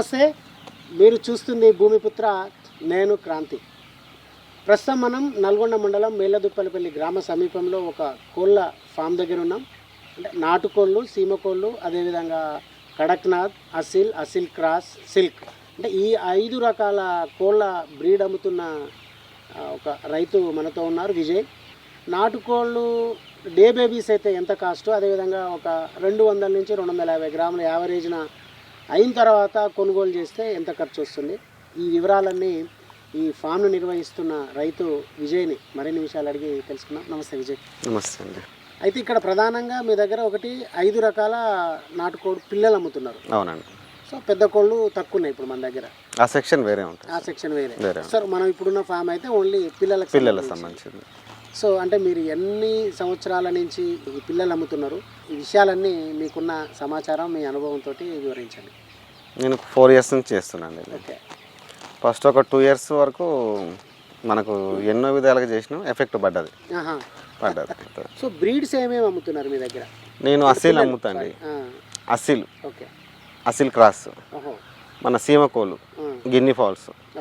నమస్తే. మీరు చూస్తుంది భూమిపుత్ర నేను క్రాంతి. ప్రస్తుతం మనం నల్గొండ మండలం మేళ్ళదుప్పలపల్లి గ్రామ సమీపంలో ఒక కోళ్ళ ఫామ్ దగ్గర ఉన్నాం. అంటే నాటుకోళ్ళు సీమకోళ్ళు అదేవిధంగా కడక్నాథ్ అసిల్ అసిల్ క్రాస్ సిల్క్. అంటే ఈ ఐదు రకాల కోళ్ళ బ్రీడ్ అమ్ముతున్న ఒక రైతు మనతో ఉన్నారు విజయ్. నాటుకోళ్ళు డే బేబీస్ అయితే ఎంత కాస్ట్? అదేవిధంగా ఒక రెండు వందల నుంచి రెండు వందల యాభై గ్రాముల యావరేజ్న అయిన తర్వాత కొనుగోలు చేస్తే ఎంత ఖర్చు వస్తుంది? ఈ వివరాలన్నీ ఈ ఫామ్ను నిర్వహిస్తున్న రైతు విజయ్ని మరిన్ని విషయాలు అడిగి తెలుసుకుందాం. నమస్తే విజయ్. నమస్తే అండి. అయితే ఇక్కడ ప్రధానంగా మీ దగ్గర ఒకటి ఐదు రకాల నాటుకోడి పిల్లలు అమ్ముతున్నారు. అవునండి. సో పెద్ద కోళ్ళు తక్కువ ఉన్నాయి ఇప్పుడు మన దగ్గర. ఆ సెక్షన్ వేరే ఉంటుంది. ఆ సెక్షన్ వేరే. సార్ మనం ఇప్పుడున్న ఫామ్ అయితే ఓన్లీ పిల్లలకు పిల్లలకు సంబంధించి. సంబంధించింది. సో అంటే మీరు ఎన్ని సంవత్సరాల నుంచి ఈ పిల్లలు అమ్ముతున్నారు? ఈ విషయాలన్నీ మీకున్న సమాచారం మీ అనుభవంతో వివరించండి. నేను ఫోర్ ఇయర్స్ నుంచి చేస్తున్నాను ఫస్ట్ ఒక టూ ఇయర్స్ వరకు మనకు ఎన్నో విధాలుగా చేసినాం ఎఫెక్ట్ పడ్డది. పడ్డది. సో బ్రీడ్స్ ఏమేమి అమ్ముతున్నారు మీ దగ్గర? నేను అసిల్ అమ్ముతాండి అసిల్. అసిల్ క్రాస్. మన సీమ ఆ, గిన్ని ఫాల్స్.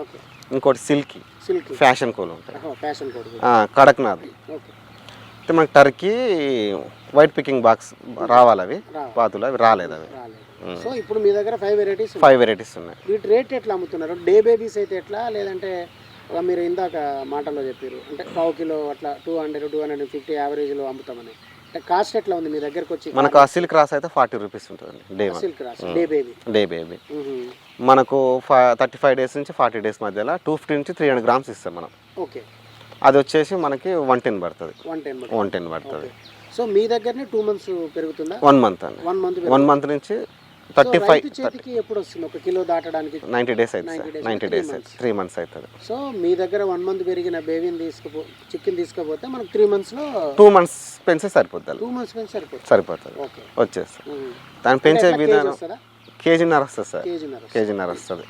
ఇంకోటి సిల్కీ. సిల్క్. ఫ్యాషన్ కోళ్ళు ఉంటాయి. కడక్నాథ్. అయితే మనకి టర్కీ వైట్ పికింగ్ బాక్స్ రావాలి అవి. పాతులు అవి రాలేదు అవి. సో ఇప్పుడు మీ దగ్గర ఫైవ్ వెరైటీస్ ఫైవ్ వెరైటీస్ ఉన్నాయి. వీటి రేట్ ఎట్లా అమ్ముతున్నారు? డే బేబీస్ అయితే ఎట్లా? లేదంటే మీరు ఇందాక మాటల్లో చెప్పారు అంటే పావు కిలో అట్లా two hundred two hundred fifty యావరేజ్లో అమ్ముతామని. అంటే కాస్ట్ ఎట్లా ఉంది మీ దగ్గరకు వచ్చి? మనకు అసిల్ క్రాస్ అయితే ఫార్టీ రూపీస్ ఉంటుందండి day one silk cross day baby day baby మనకు థర్టీ ఫైవ్ డేస్ నుంచి ఫార్టీ డేస్ మధ్యలో టూ ఫిఫ్టీ నుంచి త్రీ హండ్రెడ్ గ్రామ్స్ ఇస్తాం మనం. ఓకే అది వచ్చేసి మనకి వన్ టెన్ పడుతుంది. వన్ టెన్ పడుతుంది. సో మీ దగ్గరనే టూ మంత్స్ పెరుగుతుందా? వన్ మంత్ అండి. వన్ మంత్ వన్ మంత్ నుంచి థర్టీ ఫైవ్ చేతికి ఎప్పుడు వస్తుంది? ఒక కిలో దాటడానికి నైంటీ డేస్ అవుతుంది 90 sir. days, ninety days three months అవుతుంది. సో మీ దగ్గర వన్ మంత్ పెరిగిన బేబీని తీసుకుపో చికెన్ తీసుకపోతే మనకు త్రీ మంత్స్లో టూ మంత్స్ పెంచే సరిపోద్ది టూ మంత్స్ పెంచి సరిపోతుంది. సరిపోతుంది వచ్చేస్తుంది. దాన్ని పెంచే విధానం కేజీన్నర వస్తుంది సార్. కేజీన్నర వస్తుంది.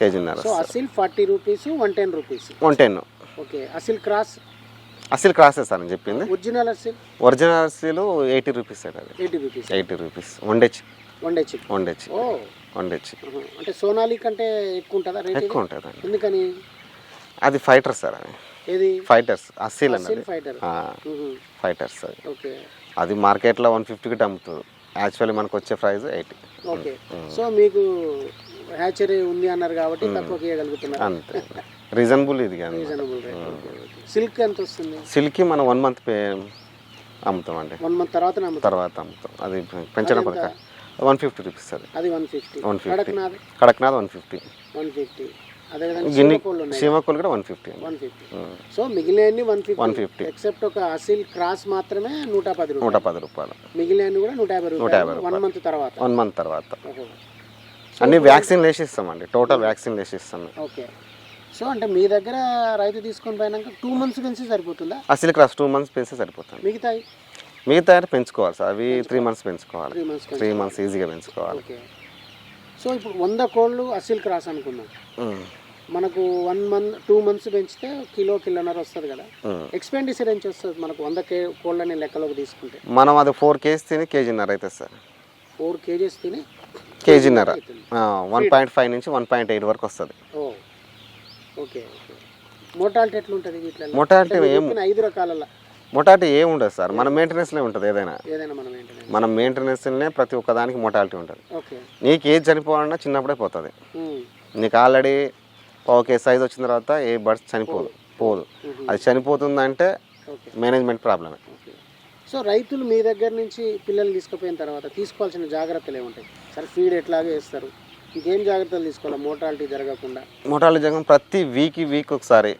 కేజీన్నర so Aseel forty rupees one ten rupees one ten okay Aseel cross. అసలు క్రాసెస్ సార్ నేను చెప్పింది. ఒరిజినల్ అసిల్? ఒరిజినల్ అసలు ఎయిటీ రూపీస్ సార్ అది. Eighty rupees. Eighty rupees. One day chip వండేచి ఓ. వండేచి ఆహా. అంటే సోనాలి కంటే ఎక్కువ ఉంటుందా రేట్ ఎక్కువ ఉంటుందండి. ఎందుకని? అది ఫైటర్ సార్ అది. ఏది? ఫైటర్స్. అన్నది అసిల్ ఫైటర్. ఫైటర్స్ అది. ఓకే. అది మార్కెట్లో వన్ ఫిఫ్టీకి అమ్ముతుంది యాక్చువల్లీ మనకు వచ్చే ప్రైస్ ఎయిటీ. ఓకే. సో మీకు హ్యాచరీ ఉంది అన్నారు కాబట్టి తక్కువకి ఇవ్వగలుగుతున్నారు అంతే. రీజనబుల్ ఇది కానీ రీజనబుల్ రేట్ సిల్క్ ఎంత వస్తుంది? సిల్క్కి మనం వన్ మంత్ పే అమ్ముతామండి. వన్ మంత్ తర్వాత తర్వాత అమ్ముతాం. అది పెంచడం పడక వన్ ఫిఫ్టీ రూపీస్ అది. అది one fifty one fifty Kadaknath? One fifty one fifty guinea సీమకోలు కూడా one fifty one fifty so మిగిలినవి వన్ ఫిఫ్టీ 150. ఎక్సెప్ట్ ఒక అసిల్ క్రాస్ మాత్రమే నూట పది నూట పది రూపాయలు. మిగిలినవి కూడా నూట యాభై రూపాయలు. వన్ మంత్ తర్వాత. వన్ మంత్ తర్వాత. అన్ని వ్యాక్సిన్ వేసి ఇస్తామండి టోటల్ వ్యాక్సిన్ వేసి ఇస్తాం ఓకే సో అంటే మీ దగ్గర రైతు తీసుకొని పోయినాక టూ మంత్స్ పెంచి సరిపోతుందా? అసలు క్లాస్ టూ మంత్స్ పెంచితే సరిపోతుంది. మిగతా మిగతా పెంచుకోవాలి సార్. అవి త్రీ మంత్స్ పెంచుకోవాలి. త్రీ మంత్స్ ఈజీగా పెంచుకోవాలి. సో ఇప్పుడు వంద కోళ్ళు అసిల్ క్రాస్ అనుకుందాం. ఉమ్, మనకు వన్ మంత్ టూ మంత్స్ పెంచితే కిలో కిలోన్నర వస్తుంది కదా. ఎక్స్పెండిచర్ ఎంత వస్తుంది మనకు వంద కే కోళ్ళని లెక్కలోకి తీసుకుంటే. మనం అది ఫోర్ కేజీ తిని కేజీన్నర అవుతుంది సార్. ఫోర్ కేజీస్ తిని కేజీన్నర. వన్ పాయింట్ ఫైవ్ నుంచి వన్ పాయింట్ ఎయిట్ వరకు వస్తుంది. ఓ. Okay okay. మోటాలిటీ వీటిలో? మీరు ఏం- చెప్పిన ఐదు రకాలలో. మొటాలిటీ ఏం ఉండదు సార్. మన మెయింటెనెన్స్లో ఉంటుంది ఏదైనా. ఏదైనా మనం మన మెయింటెనెన్స్లోనే ప్రతి ఒక్కదానికి మొటాలిటీ ఉంటుంది. ఓకే. నీకు ఏది చనిపోవాలన్నా చిన్నప్పుడే పోతుంది. నీకు ఆల్రెడీ ఓకే సైజ్ వచ్చిన తర్వాత ఏ బర్డ్స్ చనిపోదు పోదు. అది చనిపోతుందంటే మేనేజ్మెంట్ ప్రాబ్లమే సో రైతులు మీ దగ్గర నుంచి పిల్లలు తీసుకుపోయిన తర్వాత తీసుకోవాల్సిన జాగ్రత్తలు ఏముంటాయి? సరే ఫీడ్ ఎట్లాగే వేస్తారు. ఇంకేం జాగ్రత్తలు తీసుకోవాలి? మోటాలిటీ జరగకుండా. మొటాలిటీ జగన్ ప్రతి వీక్ వీక్ ఒకసారి.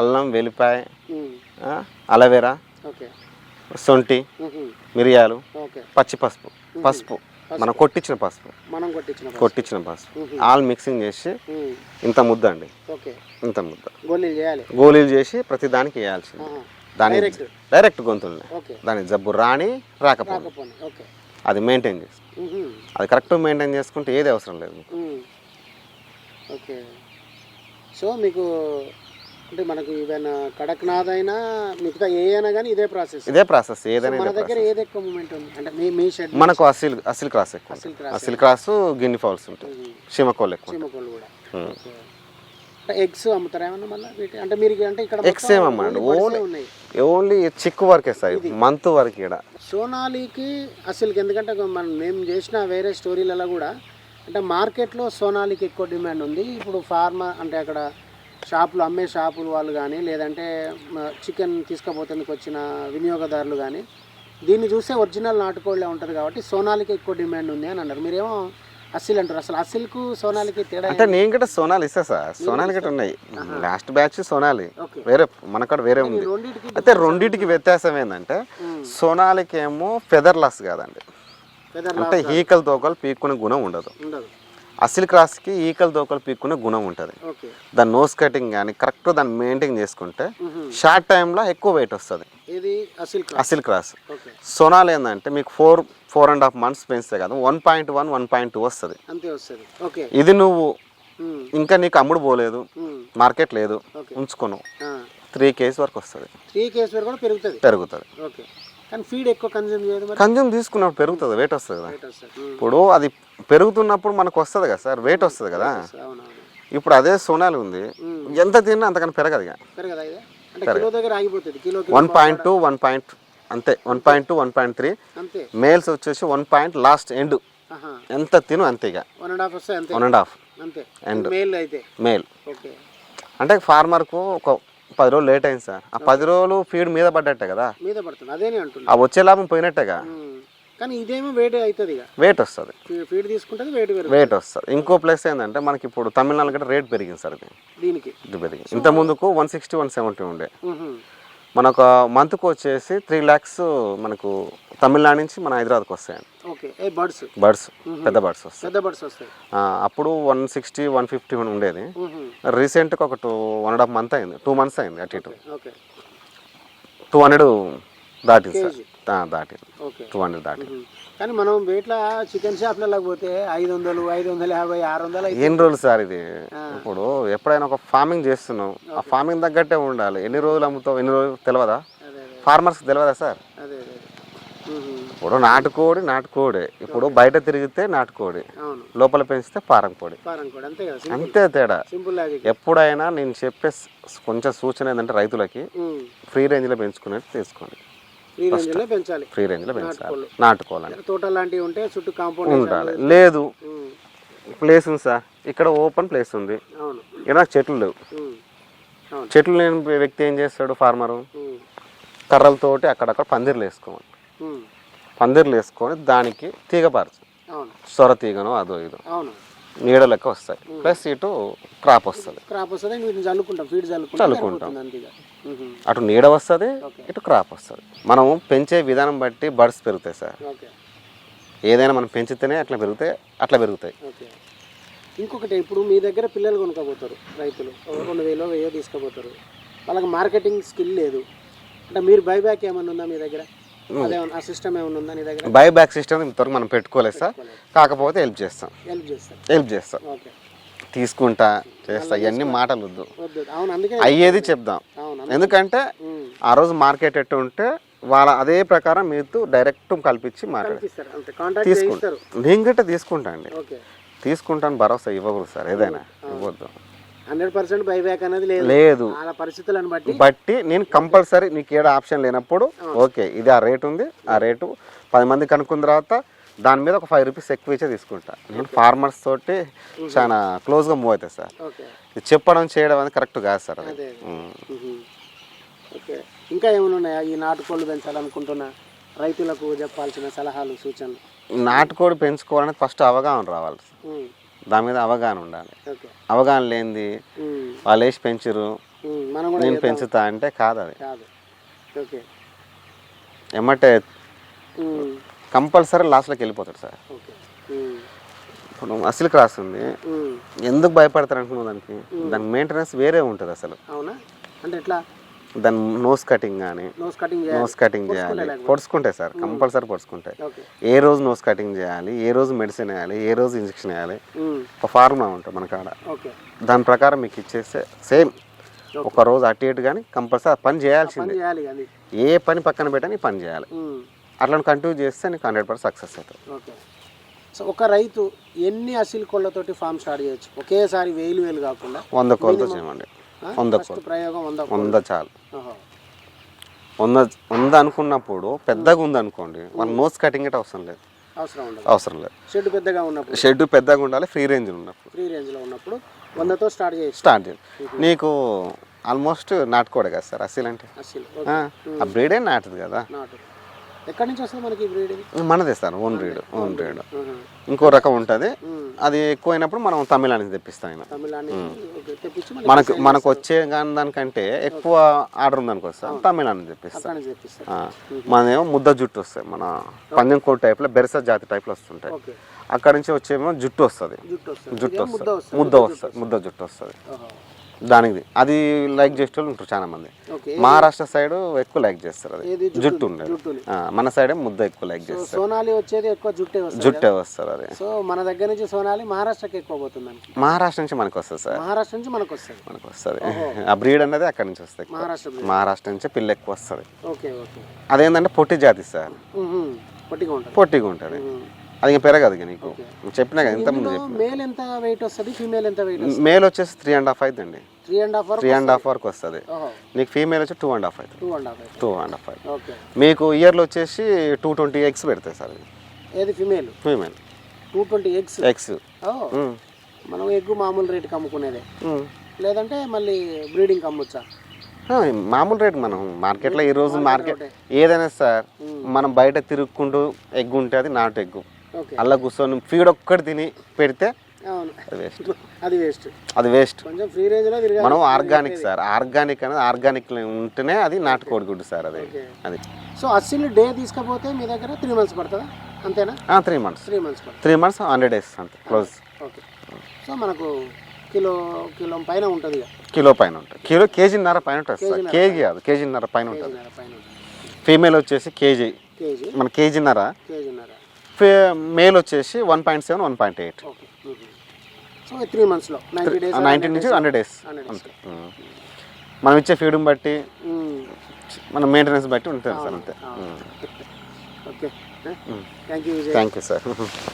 అల్లం వెల్లిపాయ అలవేరా సొంటి మిరియాలు పచ్చి పసుపు పసుపు. మనం కొట్టించిన పసుపు. మనం కొట్టించిన పసుపు. కొట్టించిన పసుపు. ఆల్ మిక్సింగ్ చేసి ఇంత ముద్ద అండి. ఇంత ముద్ద. గోళీలు చేయాలి. గోళీలు చేసి ప్రతి దానికి వేయాల్సింది. దాని డైరెక్ట్ గొంతుల్ని. దాని జబ్బు రాని ఓకే. అది మెయింటైన్ చేసి ఉహు, అది కరెక్ట్ మెయింటైన్ చేసుకుంటే ఏది అవసరం లేదు ఓకే. సో మీకు అంటే మనకు ఈవెన్ కడక్నాథ్ అయినా మిగతా ఏ అయినా కానీ ఇదే ప్రాసెస్ ఇదే ప్రాసెస్ ఏదైనా మన దగ్గర ఏది ఎక్కువ మూమెంట్ ఉంది అంటే మీ మీ షెడ్ మనకు అసిల్ అసిల్ క్రాస్ ఎక్కువ అసిల్ ఉంటుంది. క్రాస్ గిన్ని ఫౌల్స్ ఉంటాయి చీమకోళ్ళు ఎక్కువ. చీమకోళ్ళు కూడా. ఎగ్స్ అమ్ముతారా? ఏమన్నా మళ్ళీ వీటి అంటే మీరు అంటే ఇక్కడ Eggs మొత్తం ఏం అమ్మరండి. only birds ఏ Only- ఉన్నాయి? ఓన్లీ చిక్కు వరకే సార్ మంత్ వరకు ఇక్కడ సోనాలికి అసలుకి ఎందుకంటే మనం మేము చేసిన వేరే స్టోరీలలో కూడా అంటే మార్కెట్లో సోనాలికి ఎక్కువ డిమాండ్ ఉంది. ఇప్పుడు ఫార్మర్ అంటే అక్కడ షాపులు అమ్మే షాపులు వాళ్ళు కానీ లేదంటే చికెన్ తీసుకుపోతేందుకు వచ్చిన వినియోగదారులు కానీ దీన్ని చూస్తే ఒరిజినల్ నాటుకోళ్ళే ఉంటుంది కాబట్టి సోనాలికి ఎక్కువ డిమాండ్ ఉంది అని అన్నారు. మీరేమో అసిల్ అంటారు. అసలు అసిల్కు సోనాలికి తేడా అంటే నేను కూడా సోనాలు ఇస్తా సార్. సోనాలి గట్ట ఉన్నాయి. Last batch Sonali. వేరే మనకాడ వేరే ఉంది. అయితే రెండింటికి వ్యత్యాసం ఏంటంటే సోనాలికి ఏమో ఫెదర్ లాస్ కాదండి. అంటే ఈకల తోకలు పీక్కునే గుణం ఉండదు. అసిల్ క్రాస్కి ఈకల తోకలు పీక్కునే గుణం ఉంటుంది. దాని నోస్ కటింగ్ కానీ కరెక్ట్ దాన్ని మెయింటైన్ చేసుకుంటే షార్ట్ టైంలో ఎక్కువ వెయిట్ వస్తుంది. అసిల్ క్రాస్. సోనాల్ ఏంటంటే మీకు four four and half months పెంచితే కదా one point one one point two వస్తుంది. అంతే వస్తుంది. ఓకే. ఇది నువ్వు ఇంకా నీకు అమ్ముడు పోలేదు మార్కెట్ లేదు ఓకే. ఉంచుకోను. ఆ. త్రీ కేజీ వరకు వస్తుంది. త్రీ కేస్ వరకు కూడా పెరుగుతుంది. పెరుగుతుంది. ఓకే. కానీ ఫీడ్ ఎక్కువ కన్జ్యూమ్ చేయదు కన్జ్యూమ్ తీసుకున్నప్పుడు పెరుగుతుంది వెయిట్ వస్తుంది కదా. ఇప్పుడు అది పెరుగుతున్నప్పుడు మనకు వస్తుంది కదా సార్ వెయిట్ వస్తుంది కదా. ఇప్పుడు అదే సోనాలు ఉంది. ఎంత తిన్నా అంతకన్నా పెరగదు ఇక. One point two one point అంతే one point two one point three males వచ్చేసి వన్ పాయింట్ లాస్ట్ ఎండ్ ఎంత తిను అంతే ఇక. వన్ అండ్ హాఫ్ వస్తే one and half And- male అయితే. మేల్ అంటే ఫార్మర్కు ఒక పది రోజులు లేట్ అయింది సార్. ఆ పది రోజులు ఫీడ్ మీద పడ్డట్టే కదా. మీద పడుతుంది అదేనే అంటున్నా. ఆ వచ్చే లాభం పోయినట్టేగా. కానీ ఇదేమో వెయిట్ అవుతుంది వెయిట్ వస్తుంది. ఫీడ్ తీసుకుంటుంది వెయిట్ వెయిట్ వస్తుంది. ఇంకో ప్లస్ ఏంటంటే మనకి ఇప్పుడు తమిళనాడు కూడా రేట్ పెరిగింది సార్ దీనికి. ఇది పెరిగింది. ఇంత ముందుకు వన్ సిక్స్టీ వన్ సెవెంటీ ఉండే మనకు మంత్కు వచ్చేసి త్రీ ల్యాక్స్ మనకు తమిళనాడు నుంచి మన హైదరాబాద్కి వస్తాయండి. బర్డ్స్? బర్డ్స్ పెద్ద బర్డ్స్ వస్తాయి. పెద్ద బర్డ్స్ వస్తాయి. అప్పుడు వన్ సిక్స్టీ వన్ ఫిఫ్టీ ఉండేది. రీసెంట్గా ఒక two one and half month అయింది. టూ మంత్స్ అయింది అటు ఇటు. టూ హండ్రెడ్ దాటింది సార్. దాటింది. టూ హండ్రెడ్ దాటింది. కానీ మనం వేట్ల చికెన్ షాప్లలో పోతే ఐదు వందలు ఐదు వందల యాభై ఆరు వందలు ఎన్ని రోజులు సార్ ఇది? ఇప్పుడు ఎప్పుడైనా ఒక ఫార్మింగ్ చేస్తున్నావు ఆ ఫార్మింగ్ తగ్గట్టే ఉండాలి. ఎన్ని రోజులు అమ్ముతావు? ఎన్ని రోజులు తెలియదా ఫార్మర్స్కి తెలియదా సార్? ఇప్పుడు నాటుకోడి నాటుకోడి. ఇప్పుడు బయట తిరిగితే నాటుకోడి. లోపల పెంచితే పారం కోడి అంతే తేడా. ఎప్పుడైనా నేను చెప్పే కొంచెం సూచన ఏంటంటే రైతులకి ఫ్రీ రేంజ్లో పెంచుకునేది తీసుకోండి. ఈ రేంజ్లో పెంచాలి. ఫ్రీ రేంజ్లో పెంచాలి. నాటుకోవాలని తోట లాంటివి ఉంటే చుట్టూ కాంపౌండ్ ఉండాలి. లేదు. ప్లేస్ ఉంది సార్. ఇక్కడ ఓపెన్ ప్లేస్ ఉంది. అవును. ఇక్కడ నాకు చెట్లు లేవు. చెట్లు లేని వ్యక్తి ఏం చేస్తాడు ఫార్మరు కర్రలతోటి అక్కడక్కడ పందిర్లు వేసుకోవాలి. పందిర్లు వేసుకొని దానికి తీగ పారచు అవును. సొర తీగను అదో ఇదో. అవును. నీడ లెక్క వస్తాయి ప్లస్ ఇటు క్రాప్ వస్తుంది. క్రాప్ వస్తుంది వీటిని చల్లుకుంటాం ఫీడ్ చల్లుకుంటాం అటు నీడ వస్తుంది ఇటు క్రాప్ వస్తుంది. మనం పెంచే విధానం బట్టి బర్డ్స్ పెరుగుతాయి సార్. ఓకే. ఏదైనా మనం పెంచితేనే అట్లా పెరుగుతాయి అట్లా పెరుగుతాయి. ఓకే. ఇంకొకటి ఇప్పుడు మీ దగ్గర పిల్లలు కొనుక్కోపోతారు రైతులు. రెండు వేలో వెయ్యో తీసుకుపోతారు. వాళ్ళకి మార్కెటింగ్ స్కిల్ లేదు. అంటే మీరు బైబ్యాక్ ఏమైనా ఉందా మీ దగ్గర? ఆ సిస్టమ్ ఏమైనా ఉందా నీ దగ్గర? బై బ్యాక్ సిస్టమ్ ఇంతవరకు మనం పెట్టుకోలేదు సార్. కాకపోతే హెల్ప్ చేస్తాం. హెల్ప్ చేస్తాం. ఓకే. తీసుకుంటా చేస్తా ఇవన్నీ మాటలు వద్దు అయ్యేది చెప్దాం. ఎందుకంటే ఆ రోజు మార్కెట్ ఎట్టు ఉంటే వాళ్ళ అదే ప్రకారం మీతో డైరెక్ట్ కల్పించి మాట్లాడి. ఇస్తారు అంతే. కాంటాక్ట్ తీసుకుంటారు చేయిస్తారు. నేను గిట్ట తీసుకుంటా అండి. తీసుకుంటాను భరోసా ఇవ్వకూడదు సార్ ఏదైనా ఇవ్వద్దు. హండ్రెడ్ పర్సెంట్ బైబ్యాక్ అనేది లేదు. లేదు. వాళ్ళ పరిస్థితులను బట్టి. బట్టి నేను కంపల్సరీ నీకు ఏడ ఆప్షన్ లేనప్పుడు ఓకే ఇది ఆ రేట్ ఉంది ఆ రేటు పది మంది కనుక్కున్న తర్వాత దాని మీద ఒక ఫైవ్ రూపీస్ ఎక్కువ ఇచ్చే తీసుకుంటా. నేను ఫార్మర్స్ తోటి చాలా క్లోజ్గా మూవ్ అవుతాయి సార్. చెప్పడం చేయడం అనేది కరెక్ట్ కాదు సార్ అది. ఓకే. ఇంకా ఏమైనా ఉన్నాయా? ఈ నాటుకోళ్ళు పెంచాలనుకుంటున్న రైతులకు చెప్పాల్సిన సలహాలు సూచనలు? నాటుకోడి పెంచుకోవాలని ఫస్ట్ అవగాహన రావాలి దాని మీద అవగాహన ఉండాలి. అవగాహన లేనిది వాళ్ళు వేసి పెంచరు నేను. పెంచుతా అంటే కాదు అది. ఉమ్, కంపల్సరీ లాస్ట్లోకి వెళ్ళిపోతాడు సార్. ఇప్పుడు అసలు క్రాస్ ఉంది. ఎందుకు భయపడతారు అనుకున్నావు దానికి? దాని మెయింటెనెన్స్ వేరే ఉంటుంది అసలు. అవునా? అంటే ఎట్లా? దాని నోస్ కటింగ్ కానీ నోస్ కటింగ్ చేయాలి. నోస్ కటింగ్ చేయాలి. పొడుచుకుంటాయి సార్ కంపల్సరీ పొడుచుకుంటాయి ఏ రోజు నోస్ కటింగ్ చేయాలి ఏ రోజు మెడిసిన్ వేయాలి ఏ రోజు ఇంజక్షన్ వేయాలి ఉమ్, ఒక ఫార్ములా ఉంటుంది మన కాడ. దాని ప్రకారం మీకు ఇచ్చేస్తే సేమ్ ఒక రోజు అటు ఇటు కానీ కంపల్సరీ పని చేయాల్సిందే. ఏ పని పక్కన పెట్టని పని చేయాలి. ఉమ్, అట్లా కంటిన్యూ చేస్తే నీకు హండ్రెడ్ పర్సెంట్ సక్సెస్ అవుతుంది. సో ఒక రైతు ఎన్ని అసిల్ కోళ్ళతోటి ఫామ్ స్టార్ట్ చేయొచ్చు? ఒకేసారి వేలు వేలు కాకుండా వంద కోళ్ళతో చేయమండి? వంద వంద చాలు. వంద వంద అనుకున్నప్పుడు పెద్దగా ఉంది అనుకోండి వాళ్ళ నోస్ కటింగ్ అయితే అవసరం లేదు. అవసరం లేదు. షెడ్ పెద్దగా ఉన్నప్పుడు? షెడ్ పెద్దగా ఉండాలి ఫ్రీ రేంజ్ ఉన్నప్పుడు. ఫ్రీ రేంజ్లో ఉన్నప్పుడు వందతో స్టార్ట్ చేయొచ్చు స్టార్ట్ చేయాలి నీకు ఆల్మోస్ట్ నాటుకోడే కదా సార్ అసలు అంటే? అసిల్. ఆ, బ్రీడే నాటుది కదా. ఎక్కడి నుంచి వస్తుంది మనకి బ్రీడ్ మనదే sir own breed own breed ఇంకో రకం ఉంటుంది. అది ఎక్కువైనప్పుడు మనం తమిళనాడు తెప్పిస్తాం ఆయన మనకు మనకు వచ్చే కానీ దానికంటే ఎక్కువ ఆర్డర్ ఉందనుకో సార్ తమిళనాడు తెప్పిస్తాం. మనదేమో ముద్ద జుట్టు వస్తాయి మన పందెం కోట్ టైప్లో బెరస జాతి టైప్లో వస్తుంటాయి. అక్కడ నుంచి వచ్చేమో జుట్టు వస్తుంది. జుట్టు వస్తుంది. ముద్ద వస్తుంది? ముద్ద జుట్టు వస్తుంది. దానికి అది లైక్ చేసే వాళ్ళు ఉంటారు చాలా మంది మహారాష్ట్ర సైడ్ ఎక్కువ లైక్ చేస్తారు అది. జుట్టు ఉండేది. మన సైడ్ ముద్ద ఎక్కువ లైక్ చేస్తారు. సోనాలి వచ్చేది ఎక్కువ జుట్టే జుట్టే వస్తారు అది. సో మన దగ్గర నుంచి సోనాలి మహారాష్ట్రకి ఎక్కువ పోతుంది మహారాష్ట్ర నుంచి మనకు వస్తుంది సార్. మహారాష్ట్ర నుంచి మనకు వస్తుంది. మనకు వస్తుంది. ఆ బ్రీడ్ అనేది అక్కడ నుంచి వస్తుంది. మహారాష్ట్ర నుంచి పిల్ల ఎక్కువ వస్తుంది. అదేంటంటే పొట్టి జాతి సార్. పొట్టిగా ఉంటుంది. పొట్టిగా ఉంటుంది. మ్మ్. అది ఇంకా పెరగదు నీకు. చెప్పినా కదా ఇంత ముందు ఇందులో మేల్ ఎంత వెయిట్ వస్తుంది? ఫీమేల్ ఎంత వెయిట్ మేల్ వచ్చేసి త్రీ అండ్ హాఫ్ అవుతుందండి three and half three and half వరకు వస్తుంది. నీకు ఫీమేల్ వచ్చి టూ అండ్ హాఫ్ అవుతుంది two and half two and half అవుతుంది మీకు ఇయర్లో వచ్చేసి టూ ట్వంటీ ఎగ్స్ పెడతాయి సార్ ఏది? Female female two twenty eggs eggs మనం ఎగ్ మామూలు రేటుకి అమ్ముకునేదే. లేదంటే మళ్ళీ బ్రీడింగ్ అమ్మొచ్చా? మామూలు రేట్ మనం మార్కెట్లో ఈ రోజు మార్కెట్ ఏదైనా సార్ మనం బయట తిరుక్కుంటూ ఎగ్ ఉంటే అది నాటు ఎగ్గు అలా కూర్చొని ఫీడ్ ఒక్కటి తిని పెడితే వేస్ట్. అది వేస్ట్. అది వేస్ట్. కొంచెం ఫ్రీ తిరగాలి. మనం ఆర్గానిక్ సార్. ఆర్గానిక్ అనేది ఆర్గానిక్ ఉంటేనే అది నాటుకోడి గుడ్డు సార్ అది. అది. సో అస్సిల్ డే తీసుకపోతే మీ దగ్గర త్రీ మంత్స్ పడుతుందా? అంతేనా? Three months three months three months hundred days అంతే. Close okay. సో మనకు కిలో కిలో పైన ఉంటుంది కిలో పైన ఉంటుంది. కిలో కేజీన్నర పైన ఉంటుంది సార్. కేజీ కాదు కేజీన్నర పైన ఉంటుంది. కేజీన్నర పైన ఉంటుంది. ఫీమేల్ వచ్చేసి కేజీ. కేజీ. మన కేజీన్నర. కేజీన్నర. మేల్ వచ్చేసి one point seven one point eight so three మంత్స్లో నైంటీ డేస్ నైన్టీన్ నుంచి హండ్రెడ్ డేస్. మనం ఇచ్చే ఫీడ్ని బట్టి మన మెయింటెనెన్స్ బట్టి ఉంటుంది సార్ అంతే. Okay thank you thank you sir